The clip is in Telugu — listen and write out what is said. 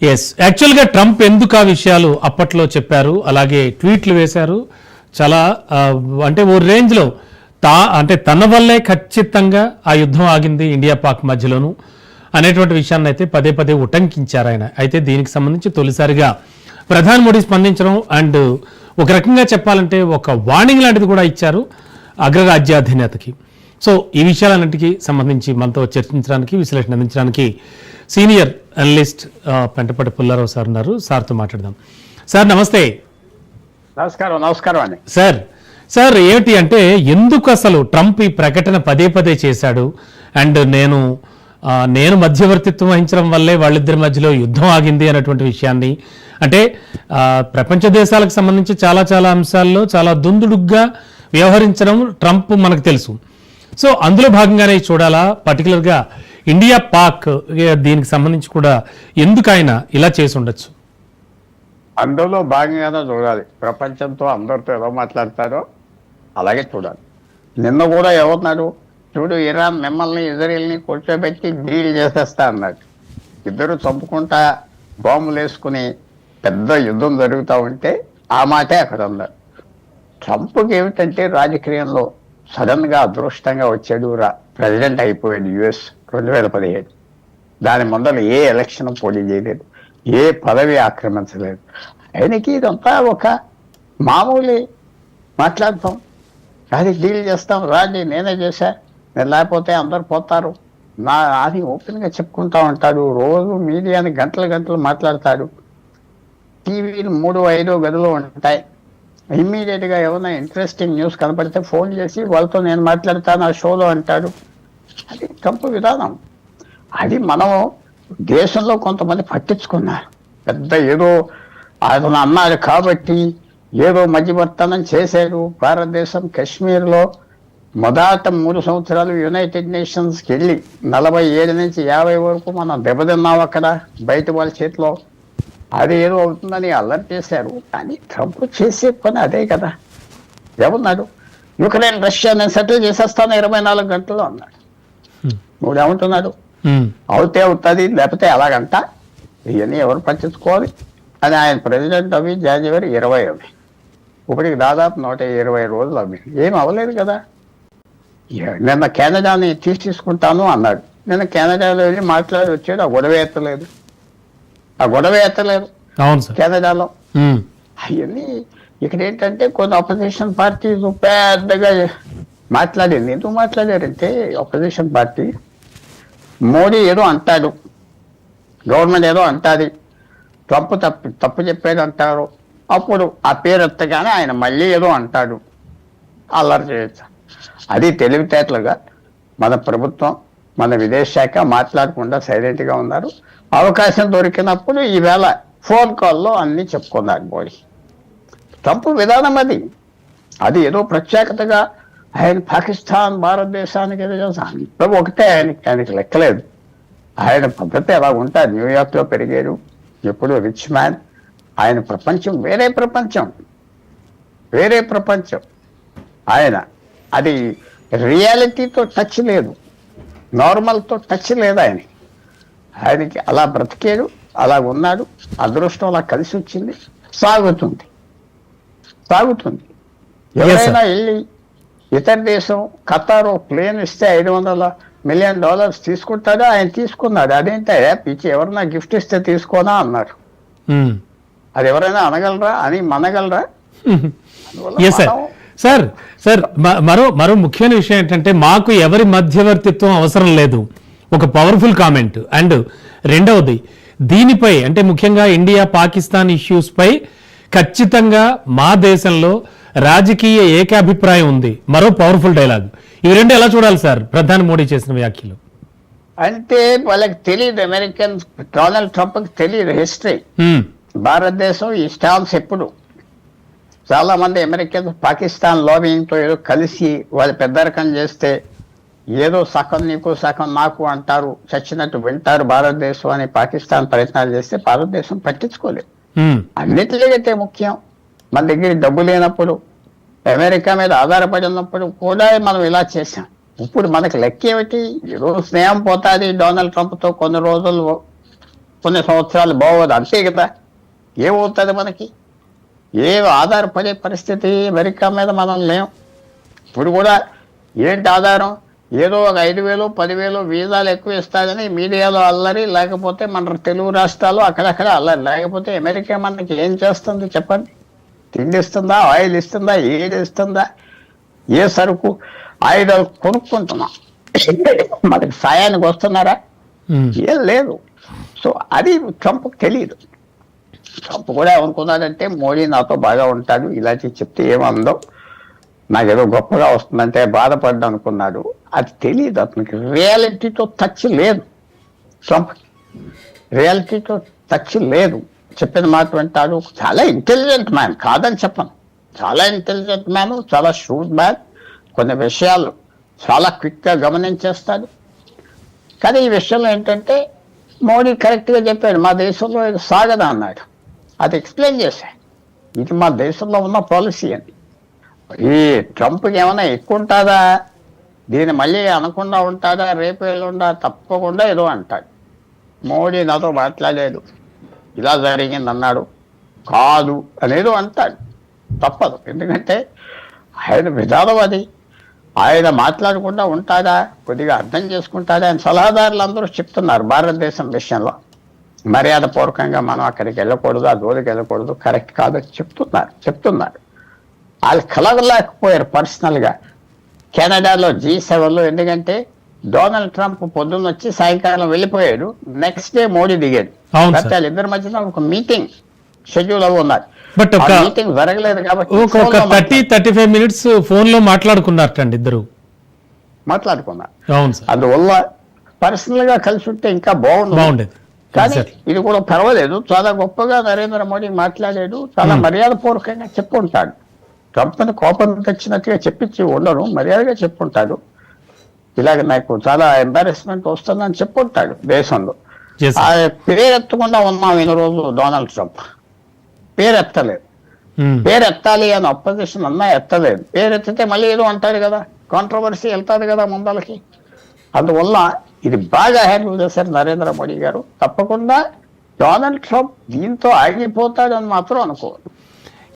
ఎస్ యాక్చువల్గా ట్రంప్ ఎందుకు ఆ విషయాలు అప్పట్లో చెప్పారు అలాగే ట్వీట్లు వేశారు చాలా అంటే ఓ రేంజ్లో తా అంటే తన వల్లే ఖచ్చితంగా ఆ యుద్ధం ఆగింది ఇండియా పాక్ మధ్యలోను అనేటువంటి విషయాన్ని అయితే పదే పదే ఉటంకించారు ఆయన. అయితే దీనికి సంబంధించి తొలిసారిగా ప్రధాని మోడీ స్పందించడం అండ్ ఒక రకంగా చెప్పాలంటే ఒక వార్నింగ్ లాంటిది కూడా ఇచ్చారు అగ్రరాజ్యాధినేతకి. సో ఈ విషయాలన్నింటికి సంబంధించి మనతో చర్చించడానికి విశ్లేషణ అందించడానికి సీనియర్ అనలిస్ట్ ఆ, పెంటపట్టి పుల్లారావు సార్ ఉన్నారు. సార్తో మాట్లాడదాం. సార్ నమస్తే. నమస్కారం నమస్కారం అండి. సార్ సార్ ఏమిటి అంటే ఎందుకు అసలు ట్రంప్ ఈ ప్రకటన పదే పదే చేశాడు? అండ్ నేను నేను మధ్యవర్తిత్వం వహించడం వల్లే వాళ్ళిద్దరి మధ్యలో యుద్ధం ఆగింది అన్నటువంటి విషయాన్ని. అంటే ప్రపంచ దేశాలకు సంబంధించి చాలా చాలా అంశాల్లో చాలా దుందుడుగ్గా వ్యవహరించడం ట్రంప్ మనకు తెలుసు. సో అందులో భాగంగానే చూడాలా పర్టికులర్గా ఇండియా పాక్ దీనికి సంబంధించి కూడా ఎందుకు ఆయన ఇలా చేసి ఉండొచ్చు. అందులో భాగంగానే చూడాలి. ప్రపంచంతో అందరితో ఎలా మాట్లాడతారో అలాగే చూడాలి. నిన్న కూడా ఎవరున్నారు? చూడు ఇరాన్ మిమ్మల్ని ఇజ్రాయెల్ని కూర్చోబెట్టి డీల్ చేసేస్తా అన్నాడు ఇద్దరు చంపుకుంటా బాంబులు వేసుకుని పెద్ద యుద్ధం జరుగుతూ ఉంటే ఆ మాటే అక్కడ ఉన్నారు ట్రంప్కి ఏమిటంటే రాజకీయంలో సడన్గా అదృష్టంగా వచ్చాడు రా ప్రెసిడెంట్ అయిపోయాడు యుఎస్ రెండు వేల పదిహేడు. దాని ముందర ఏ ఎలక్షన్ పోటీ చేయలేదు ఏ పదవి ఆక్రమించలేదు. ఆయనకి ఇదంతా ఒక మామూలే మాట్లాడతాం. అది డీల్ చేస్తాం రాండి నేనే చేశా నేను లేకపోతే అందరు పోతారు. నా అది ఓపెన్గా చెప్పుకుంటా ఉంటాడు రోజు మీడియాని గంటలు గంటలు మాట్లాడతాడు. టీవీలు మూడు ఐదు గదులు ఉంటాయి. ఇమ్మీడియట్గా ఏమైనా ఇంట్రెస్టింగ్ న్యూస్ కనపడితే ఫోన్ చేసి వాళ్ళతో నేను మాట్లాడతాను ఆ షోలో అంటాడు. అది తప్పు విధానం. అది మనం దేశంలో కొంతమంది పట్టించుకున్నారు. పెద్ద ఏదో అతను అన్నారు కాబట్టి ఏదో మధ్యవర్తనం చేశారు. భారతదేశం కాశ్మీర్లో మొదట మూడు సంవత్సరాలు యునైటెడ్ నేషన్స్కి వెళ్ళి నలభై ఏడు నుంచి యాభై వరకు మనం దెబ్బతిన్నాం అక్కడ బయట వాళ్ళ చేతిలో. అది ఏదో అవుతుందని అల్లరి చేశారు. కానీ ట్రంప్ చేసే పని అదే కదా. ఏమన్నాడు యుక్రెయిన్ రష్యా నేను సెటిల్ చేసేస్తాను ఇరవై నాలుగు గంటల్లో అన్నాడు. నువ్వు ఏమంటున్నాడు? ఉమ్, అవుతే అవుతుంది లేకపోతే ఎలాగంట? ఇవన్నీ ఎవరు పట్టించుకోవాలి? అని ఆయన ప్రెసిడెంట్ అవి జనవరి ఇరవై అవి. ఇప్పటికి దాదాపు నూట ఇరవై రోజులు అవి. ఏం అవ్వలేదు కదా. నిన్న కెనడాని తీసి తీసుకుంటాను అన్నాడు. నిన్న కెనడాలో వెళ్ళి మాట్లాడి వచ్చాడు ఆ గొడవ ఎత్తలేదు ఆ గొడవ సార్. కెనడాలో అవన్నీ ఇక్కడ ఏంటంటే కొన్ని అపోజిషన్ పార్టీస్ పెద్దగా మాట్లాడింది. ఎందుకు మాట్లాడారంటే అపోజిషన్ పార్టీ మోడీ ఏదో అంటాడు. గవర్నమెంట్ ఏదో అంటాది. తప్పు తప్పు తప్పు చెప్పేది అంటారు. అప్పుడు ఆ పేరు ఎత్తగానే ఆయన మళ్ళీ ఏదో అంటాడు. అల్లరి చేయొచ్చు. అది తెలివితేటలుగా మన ప్రభుత్వం మన విదేశశాఖ మాట్లాడకుండా సైలెంట్గా ఉన్నారు. అవకాశం దొరికినప్పుడు ఈవేళ ఫోన్ కాల్లో అన్నీ చెప్పుకున్నారు మోడీ తప్పు విధానం అది. అది ఏదో ప్రత్యేకతగా ఆయన పాకిస్తాన్ భారతదేశానికి అంతా ఒకటే ఆయనకి ఆయనకి లెక్కలేదు. ఆయన పద్ధతి ఎలా ఉంటారు? న్యూయార్క్లో పెరిగారు. ఎప్పుడు రిచ్ మ్యాన్. ఆయన ప్రపంచం వేరే ప్రపంచం. వేరే ప్రపంచం. ఆయన అది రియాలిటీతో టచ్ లేదు. నార్మల్తో టచ్ లేదు ఆయన. ఆయనకి అలా బ్రతికాడు అలా ఉన్నాడు అదృష్టం అలా కలిసి వచ్చింది సాగుతుంది. సాగుతుంది ఎవరైనా వెళ్ళి ఇతర దేశం ఖతార్ ప్లేన్ ఇస్తే ఐదు వందల మిలియన్ డాలర్స్ తీసుకుంటాడో? ఆయన తీసుకున్నాడు. అదేంటే? పిచ్చి ఎవరైనా గిఫ్ట్ ఇస్తే తీసుకోనా అన్నారు. ఉమ్. అది ఎవరైనా అనగలరా? అని మనగలరా? సార్ సార్ మరో మరో ముఖ్యమైన విషయం ఏంటంటే మాకు ఎవరి మధ్యవర్తిత్వం అవసరం లేదు. ఒక పవర్ఫుల్ కామెంట్ అండ్ రెండవది దీనిపై అంటే ముఖ్యంగా ఇండియా పాకిస్తాన్ ఇష్యూస్ పై ఖచ్చితంగా మా దేశంలో రాజకీయ ఏకాభిప్రాయం ఉంది. మరో పవర్ఫుల్ డైలాగ్ ఇవి రెండు ఎలా చూడాలి సార్? ప్రధాని మోడీ చేసిన వ్యాఖ్యలు. అంటే వాళ్ళకి తెలియదు అమెరికన్ డొనాల్డ్ ట్రంప్కి తెలియదు హిస్టరీ హ్మ్, భారతదేశం ఈ స్టాంప్స్ ఎప్పుడు? చాలా మంది అమెరికన్ పాకిస్తాన్ లాబింగ్తో ఏదో కలిసి వాళ్ళు పెద్దరకం చేస్తే ఏదో సగం నీకు సగం నాకు అంటారు చచ్చినట్టు వింటారు భారతదేశం అని పాకిస్తాన్ ప్రయత్నాలు చేస్తే భారతదేశం పట్టించుకోలేదు. హ్మ్, అన్నిటికంటే ముఖ్యం. మన దగ్గర డబ్బు లేనప్పుడు అమెరికా మీద ఆధారపడి ఉన్నప్పుడు కూడా మనం ఇలా చేసాం ఇప్పుడు మనకి లెక్క ఏమిటి? ఈరోజు స్నేహం పోతుంది డొనాల్డ్ ట్రంప్తో కొన్ని రోజులు కొన్ని సంవత్సరాలు బాగోదు. అంతే కదా? ఏమవుతుంది మనకి? ఏ ఆధారపడే పరిస్థితి అమెరికా మీద మనం లేం. ఇప్పుడు కూడా ఏంటి ఆధారం? ఏదో ఒక ఐదు వేలు పదివేలు వీసాలు ఎక్కువ ఇస్తారని మీడియాలో అల్లరి లేకపోతే మన తెలుగు రాష్ట్రాలు అక్కడక్కడ అల్లరి. లేకపోతే అమెరికా మనకి ఏం చేస్తుంది చెప్పండి? తిండి ఇస్తుందా ఆయిల్ ఇస్తుందా? ఏది ఇస్తుందా? ఏ సరుకు? ఆయుధాలు కొనుక్కుంటున్నాం. మనకి సాయానికి వస్తున్నారా? ఏం లేదు. సో అది ట్రంప్ తెలియదు ట్రంప్ కూడా ఏమనుకున్నాడంటే మోడీ నాతో బాగా ఉంటాడు ఇలాంటి చెప్తే ఏమందో. నాకేదో గొప్పగా వస్తుందంటే బాధపడ్డా అనుకున్నాడు అది తెలియదు అతనికి. రియాలిటీతో టచ్ లేదు. ట్రంప్. రియాలిటీతో టచ్ లేదు. చెప్పిన మాట వింటాడు. చాలా ఇంటెలిజెంట్ మ్యాన్. కాదని చెప్పను. చాలా ఇంటెలిజెంట్ మ్యాన్ చాలా షూట్ మ్యాన్. కొన్ని విషయాలు చాలా క్విక్గా గమనించేస్తాడు. కానీ ఈ విషయంలో ఏంటంటే మోడీ కరెక్ట్గా చెప్పాడు మా దేశంలో ఇది సాగదా అన్నాడు. అది ఎక్స్ప్లెయిన్ చేశా. ఇది మా దేశంలో ఉన్న పాలసీ అని ఈ ట్రంప్కి ఏమైనా ఎక్కువ ఉంటుందా? దీన్ని మళ్ళీ అనకుండా ఉంటుందా? రేపు ఎల్లుండా తప్పకుండా ఏదో అంటాడు. మోడీ నాతో మాట్లాడలేదు. ఇలా జరిగింది అన్నాడు. కాదు అనేదో అంటాడు. తప్పదు. ఎందుకంటే ఆయన విధానం అది. ఆయన మాట్లాడకుండా ఉంటాడా? కొద్దిగా అర్థం చేసుకుంటాడా అని సలహాదారులు అందరూ చెప్తున్నారు భారతదేశం విషయంలో. మర్యాద పూర్వకంగా మనం అక్కడికి వెళ్ళకూడదు ఆ దూరికి వెళ్ళకూడదు. కరెక్ట్ కాదని చెప్తున్నారు చెప్తున్నారు. వాళ్ళు కలగలేకపోయారు పర్సనల్గా. కెనడాలో జీ సెవెన్లో ఎందుకంటే డొనాల్డ్ ట్రంప్ పొద్దున్న వచ్చి సాయంకాలం వెళ్ళిపోయాడు. నెక్స్ట్ డే మోడీ దిగాడు. కాబట్టి వాళ్ళిద్దరి మధ్యన ఒక మీటింగ్ షెడ్యూల్ అవి ఉన్నారు. బట్ ఒక మీటింగ్ జరగలేదు కాబట్టి ఒక థర్టీ థర్టీ ఫైవ్ మినిట్స్ ఫోన్లో మాట్లాడుకున్నారటండి ఇద్దరు. మాట్లాడుకున్నారు. అందువల్ల పర్సనల్గా కలిసి ఉంటే ఇంకా బాగుండు. బాగుండేది. కానీ. ఇది కూడా పర్వాలేదు. చాలా గొప్పగా నరేంద్ర మోడీ మాట్లాడాడు. చాలా. మర్యాద పూర్వకంగా చెప్పుంటాడు. ట్రంప్ని కోపం తెచ్చినట్టుగా చెప్పించి ఉండడు మర్యాదగా చెప్పుంటాడు. ఇలాగ నాకు చాలా ఎంబారెస్మెంట్ వస్తుందని చెప్పుంటాడు దేశంలో. పేరెత్తకుండా ఉన్నాం ఇన్ని రోజులు డొనాల్డ్ ట్రంప్ పేరెత్తలేదు. ఉమ్, పేరు ఎత్తాలి అని అపోజిషన్ అన్నా ఎత్తలేదు. పేరు ఎత్తితే మళ్ళీ ఏదో అంటారు కదా. కాంట్రవర్సీ వెళ్తాది కదా ముందలకి. అందువల్ల ఇది బాగా హ్యాండిల్ చేశారు నరేంద్ర మోడీ గారు. తప్పకుండా డొనాల్డ్ ట్రంప్ దీంతో ఆగిపోతాడని మాత్రం అనుకోవాలి